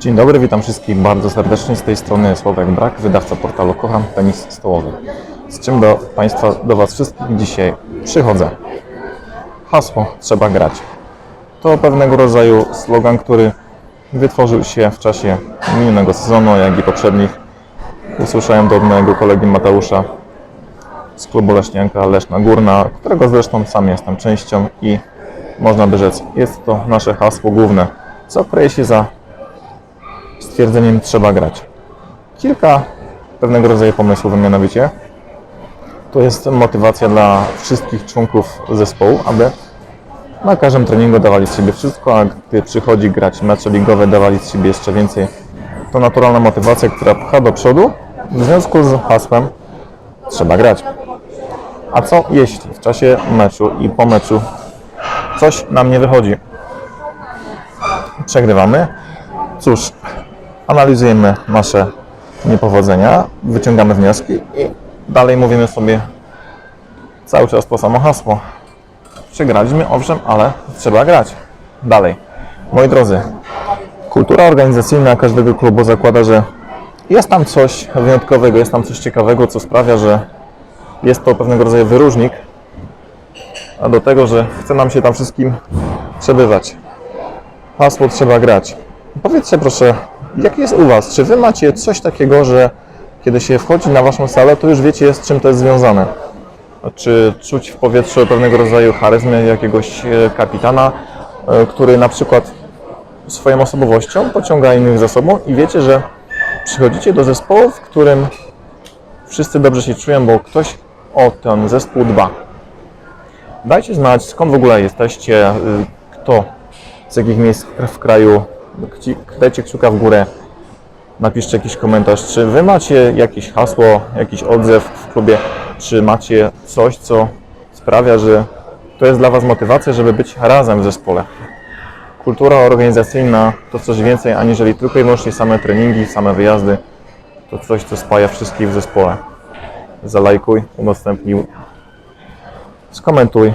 Dzień dobry, witam wszystkich bardzo serdecznie. Z tej strony Sławek Brak, wydawca portalu Kocham Tenis Stołowy. Z czym do Państwa, do Was wszystkich dzisiaj przychodzę. Hasło trzeba grać. To pewnego rodzaju slogan, który wytworzył się w czasie minionego sezonu, jak i poprzednich. Usłyszałem od mojego kolegi Mateusza z klubu Leśnianka Leszna Górna, którego zresztą sam jestem częścią i można by rzec, jest to nasze hasło główne, co kryje się za stwierdzeniem trzeba grać. Kilka pewnego rodzaju pomysłów mianowicie. To jest motywacja dla wszystkich członków zespołu, aby na każdym treningu dawali z siebie wszystko, a gdy przychodzi grać mecze ligowe, dawali z siebie jeszcze więcej. To naturalna motywacja, która pcha do przodu w związku z hasłem trzeba grać. A co jeśli w czasie meczu i po meczu coś nam nie wychodzi? Przegrywamy. Cóż, analizujemy nasze niepowodzenia, wyciągamy wnioski i dalej mówimy sobie cały czas to samo hasło. Przegraliśmy, owszem, ale trzeba grać. Dalej. Moi drodzy, kultura organizacyjna każdego klubu zakłada, że jest tam coś wyjątkowego, jest tam coś ciekawego, co sprawia, że jest to pewnego rodzaju wyróżnik, do tego, że chce nam się tam wszystkim przebywać. Hasło trzeba grać. Powiedzcie proszę, jak jest u Was? Czy Wy macie coś takiego, że kiedy się wchodzi na Waszą salę, to już wiecie z czym to jest związane? Czy czuć w powietrzu pewnego rodzaju charyzmę jakiegoś e, kapitana, e, który na przykład swoją osobowością pociąga innych za sobą i wiecie, że przychodzicie do zespołu, w którym wszyscy dobrze się czują, bo ktoś o ten zespół dba. Dajcie znać, skąd w ogóle jesteście, y, kto, z jakich miejsc w kraju, dajcie kciuka w górę, napiszcie jakiś komentarz, czy Wy macie jakieś hasło, jakiś odzew w klubie, czy macie coś, co sprawia, że to jest dla Was motywacja, żeby być razem w zespole. Kultura organizacyjna to coś więcej aniżeli tylko i wyłącznie same treningi, same wyjazdy. To coś, co spaja wszystkich w zespole. Zalajkuj, udostępnij, skomentuj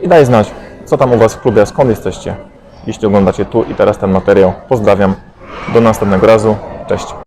i daj znać, co tam u Was w klubie, skąd jesteście. Jeśli oglądacie tu i teraz ten materiał, pozdrawiam. Do następnego razu. Cześć.